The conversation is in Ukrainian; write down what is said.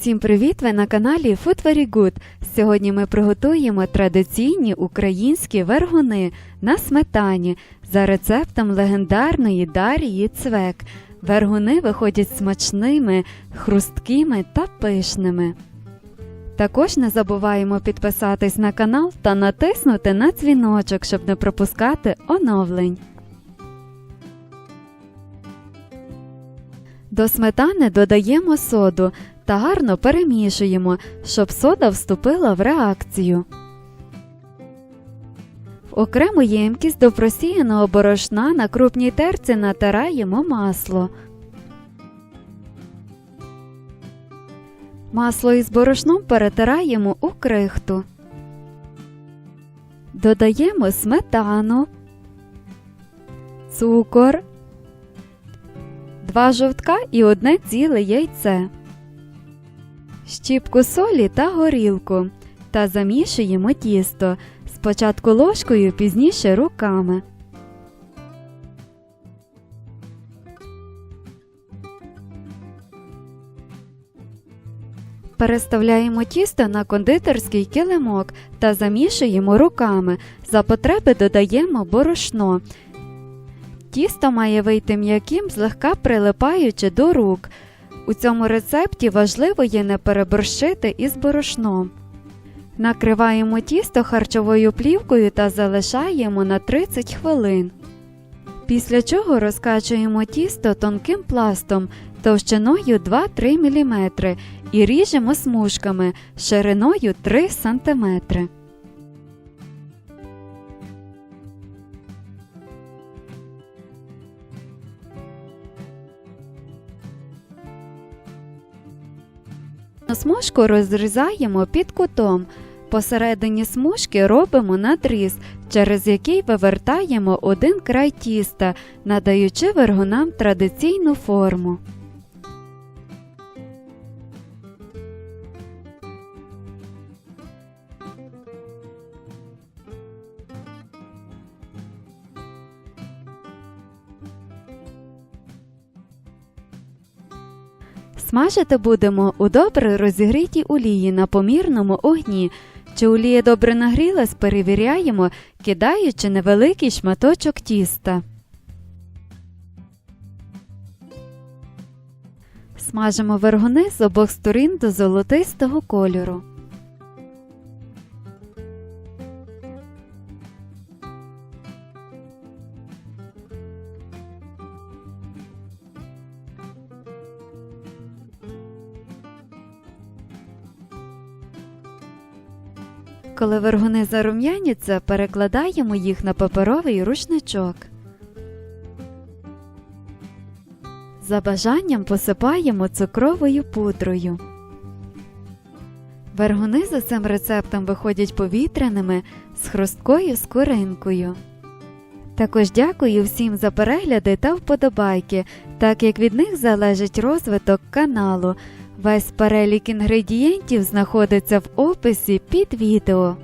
Всім привіт! Ви на каналі Food Very Good. Сьогодні ми приготуємо традиційні українські вергуни на сметані за рецептом легендарної Дарії Цвек. Вергуни виходять смачними, хрусткими та пишними. Також не забуваємо підписатись на канал та натиснути на дзвіночок, щоб не пропускати оновлень. До сметани додаємо соду та гарно перемішуємо, щоб сода вступила в реакцію. В окрему ємкість до просіяного борошна на крупній терці натираємо масло. Масло із борошном перетираємо у крихту. Додаємо сметану, цукор, два жовтка і одне ціле яйце, щіпку солі та горілку та замішуємо тісто спочатку ложкою, пізніше руками. Переставляємо тісто на кондитерський килимок та замішуємо руками. За потреби додаємо борошно. Тісто має вийти м'яким, злегка прилипаючи до рук. У цьому рецепті важливо є не переборщити із борошном. Накриваємо тісто харчовою плівкою та залишаємо на 30 хвилин. Після чого розкачуємо тісто тонким пластом товщиною 2-3 мм і ріжемо смужками шириною 3 см. Смужку розрізаємо під кутом. Посередині смужки робимо надріз, через який вивертаємо один край тіста, надаючи вергунам традиційну форму. Смажити будемо у добре розігрітій олії на помірному огні. Чи олія добре нагрілась, перевіряємо, кидаючи невеликий шматочок тіста. Смажимо вергуни з обох сторін до золотистого кольору. Коли вергуни зарум'яняться, перекладаємо їх на паперовий рушничок. За бажанням посипаємо цукровою пудрою. Вергуни за цим рецептом виходять повітряними з хрусткою скоринкою. Також дякую всім за перегляди та вподобайки, так як від них залежить розвиток каналу. Весь перелік інгредієнтів знаходиться в описі під відео.